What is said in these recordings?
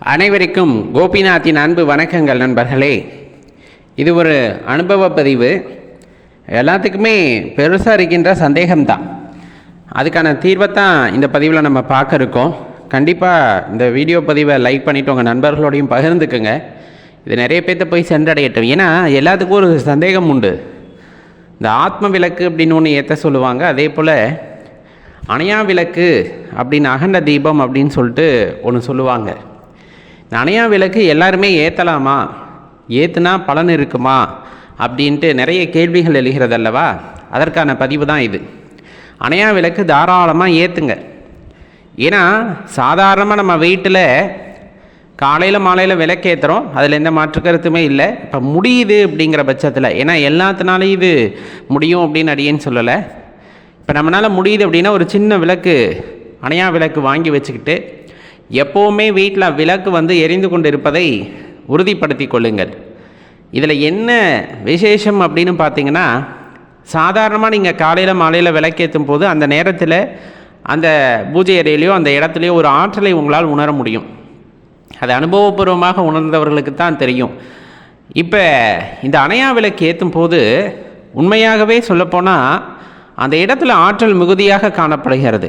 அனைவருக்கும் கோபிநாத்தின் அன்பு வணக்கங்கள் நண்பர்களே. இது ஒரு அனுபவ பதிவு. எல்லாத்துக்குமே பெருசாக இருக்கின்ற சந்தேகம்தான். அதுக்கான தீர்வை தான் இந்த பதிவில் நம்ம பார்க்க இருக்கோம். கண்டிப்பாக இந்த வீடியோ பதிவை லைக் பண்ணிவிட்டு உங்கள் நண்பர்களோடையும் பகிர்ந்துக்குங்க. இது நிறைய பேர்த்த போய் சென்றடையட்டும். ஏன்னா எல்லாத்துக்கும் ஒரு சந்தேகம் உண்டு. இந்த ஆத்ம விளக்கு அப்படின்னு ஒன்று ஏற்ற சொல்லுவாங்க. அதே போல் அணையா விளக்கு அப்படின்னு அகண்ட தீபம் அப்படின்னு சொல்லிட்டு ஒன்று சொல்லுவாங்க. நனையா அணையா விளக்கு எல்லாருமே ஏற்றலாமா ஏற்றுனா பலன் இருக்குமா? அப்படின்ட்டு நிறைய கேள்விகள் எழுகிறதல்லவா? அதற்கான பதிவு தான் இது. அணையா விளக்கு தாராளமாக ஏற்றுங்க ஏன்னா சாதாரணமாக நம்ம வீட்டில் காலையில் மாலையில் விளக்கேற்றுறோம் அதில் எந்த மாற்று கருத்துமே இல்லை. இப்போ முடியுது அப்படிங்கிற பட்சத்தில் ஏன்னா எல்லாத்தினாலையும் இது முடியும் அப்படின்னு அடியேன்னு சொல்லலை. இப்போ நம்மளால் முடியுது அப்படின்னா ஒரு சின்ன விளக்கு அணையா விளக்கு வாங்கி வச்சுக்கிட்டு எப்போவுமே வீட்டில் விளக்கு வந்து எரிந்து கொண்டு இருப்பதை உறுதிப்படுத்தி கொள்ளுங்கள். இதில் என்ன விசேஷம் அப்படின்னு பார்த்தீங்கன்னா சாதாரணமாக நீங்கள் காலையில் மாலையில் விளக்கேற்றும் போது அந்த நேரத்தில் அந்த பூஜை அறையிலையோ அந்த இடத்துலையோ ஒரு ஆற்றலை உங்களால் உணர முடியும். அது அனுபவபூர்வமாக உணர்ந்தவர்களுக்கு தான் தெரியும். இப்போ இந்த அணையா விளக்கு ஏற்றும் போது உண்மையாகவே சொல்லப்போனால் அந்த இடத்துல ஆற்றல் மிகுதியாக காணப்படுகிறது.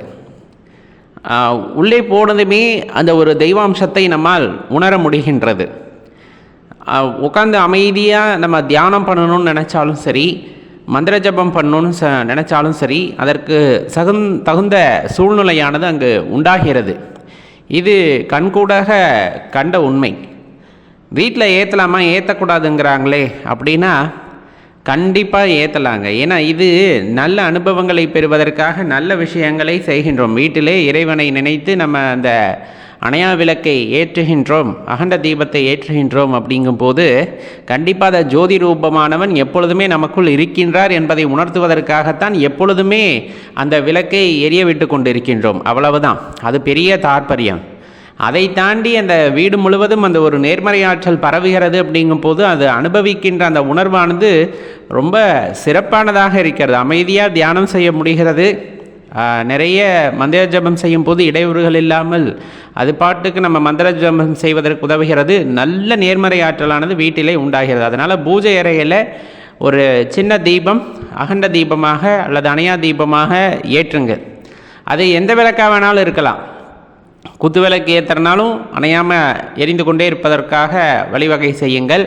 உள்ளே போனதுமே அந்த ஒரு தெய்வாம்சத்தை நம்மால் உணர முடிகின்றது. உட்காந்து அமைதியாக நம்ம தியானம் பண்ணணும்னு நினச்சாலும் சரி மந்திர ஜபம் பண்ணணும்னு ச நினச்சாலும் சரி அதற்கு சகுந் தகுந்த சூழ்நிலையானது அங்கு உண்டாகிறது. இது கண்கூடாக கண்ட உண்மை. வீட்டில் ஏற்றலாமா ஏற்றக்கூடாதுங்கிறாங்களே அப்படின்னா கண்டிப்பாக ஏற்றலாங்க ஏன்னா இது நல்ல அனுபவங்களை பெறுவதற்காக நல்ல விஷயங்களை செய்கின்றோம். வீட்டிலே இறைவனை நினைத்து நம்ம அந்த அணையா விளக்கை ஏற்றுகின்றோம் அகண்ட தீபத்தை ஏற்றுகின்றோம் அப்படிங்கும்போது கண்டிப்பாக அந்த ஜோதி ரூபமானவன் எப்பொழுதுமே நமக்குள் இருக்கின்றார் என்பதை உணர்த்துவதற்காகத்தான் எப்பொழுதுமே அந்த விளக்கை எரிய விட்டு கொண்டிருக்கின்றோம். அவ்வளவுதான். அது பெரிய தாற்பயம். அதை தாண்டி அந்த வீடு முழுவதும் அந்த ஒரு நேர்மறை ஆற்றல் பரவுகிறது அப்படிங்கும்போது அது அனுபவிக்கின்ற அந்த உணர்வானது ரொம்ப சிறப்பானதாக இருக்கிறது. அமைதியாக தியானம் செய்ய முடிகிறது. நிறைய மந்திர ஜபம் செய்யும் போது இடையூறுகள் இல்லாமல் அது பாட்டுக்கு நம்ம மந்திர ஜபம் செய்வதற்கு உதவுகிறது. நல்ல நேர்மறை ஆற்றலானது வீட்டிலே உண்டாகிறது. அதனால் பூஜை அறையில் ஒரு சின்ன தீபம் அகண்ட தீபமாக அல்லது அணையா தீபமாக ஏற்றுங்க அது எந்த விளக்காக வேணாலும் இருக்கலாம். குத்து விளக்கு ஏற்றுறனாலும் அணையாமல் எரிந்து கொண்டே இருப்பதற்காக வழிவகை செய்யுங்கள்.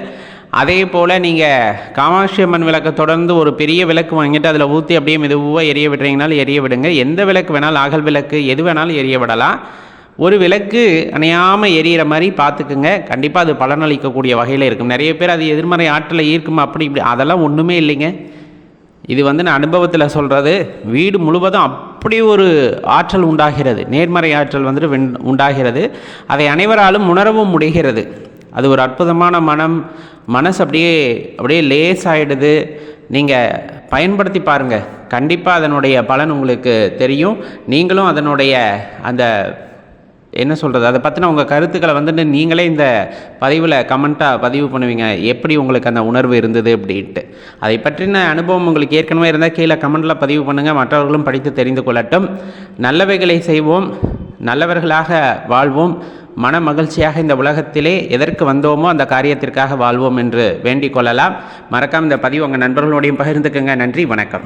அதே போல் நீங்கள் காமாட்சி அம்மன் விளக்கை தொடர்ந்து ஒரு பெரிய விளக்கு வாங்கிட்டு அதில் ஊற்றி அப்படியே மெதுவாக எரிய விடுறீங்கனாலும் எரிய விடுங்க. எந்த விளக்கு வேணாலும் அகல் விளக்கு எது வேணாலும் எரிய விடலாம். ஒரு விளக்கு அணையாமல் எரியிற மாதிரி பார்த்துக்குங்க கண்டிப்பாக அது பலனளிக்கக்கூடிய வகையில் இருக்கும். நிறைய பேர் அது எதிர்மறை ஆற்றலை ஈர்க்குமா அப்படி இப்படி அதெல்லாம் ஒன்றுமே இல்லைங்க. இது வந்து நான் அனுபவத்தில் சொல்கிறது வீடு முழுவதும் அப்படி ஒரு ஆற்றல் உண்டாகிறது. நேர்மறை ஆற்றல் வந்துட்டு வெண்- உண்டாகிறது. அதை அனைவராலும் உணரவும் முடிகிறது. அது ஒரு அற்புதமான மனம். மனசு அப்படியே அப்படியே லேஸ் ஆகிடுது நீங்கள் பயன்படுத்தி பாருங்கள் கண்டிப்பாக அதனுடைய பலன் உங்களுக்கு தெரியும். நீங்களும் அதனுடைய அந்த என்ன சொல்கிறது அதை பற்றின உங்கள் கருத்துக்களை வந்துட்டு நீங்களே இந்த பதிவில் கமெண்ட்டாக பதிவு பண்ணுவீங்க. எப்படி உங்களுக்கு அந்த உணர்வு இருந்தது அப்படின்ட்டு. அதை பற்றின அனுபவம் உங்களுக்கு ஏற்கனவே இருந்தால் கீழே கமெண்டில் பதிவு பண்ணுங்கள் மற்றவர்களும் படித்து தெரிந்து கொள்ளட்டும். நல்லவைகளை செய்வோம். நல்லவர்களாக வாழ்வோம். மன மகிழ்ச்சியாக இந்த உலகத்திலே எதற்கு வந்தோமோ அந்த காரியத்திற்காக வாழ்வோம் என்று வேண்டிக் கொள்ளலாம். மறக்காம இந்த பதிவு உங்கள் நண்பர்களோடையும் பகிர்ந்துக்குங்க. நன்றி. வணக்கம்.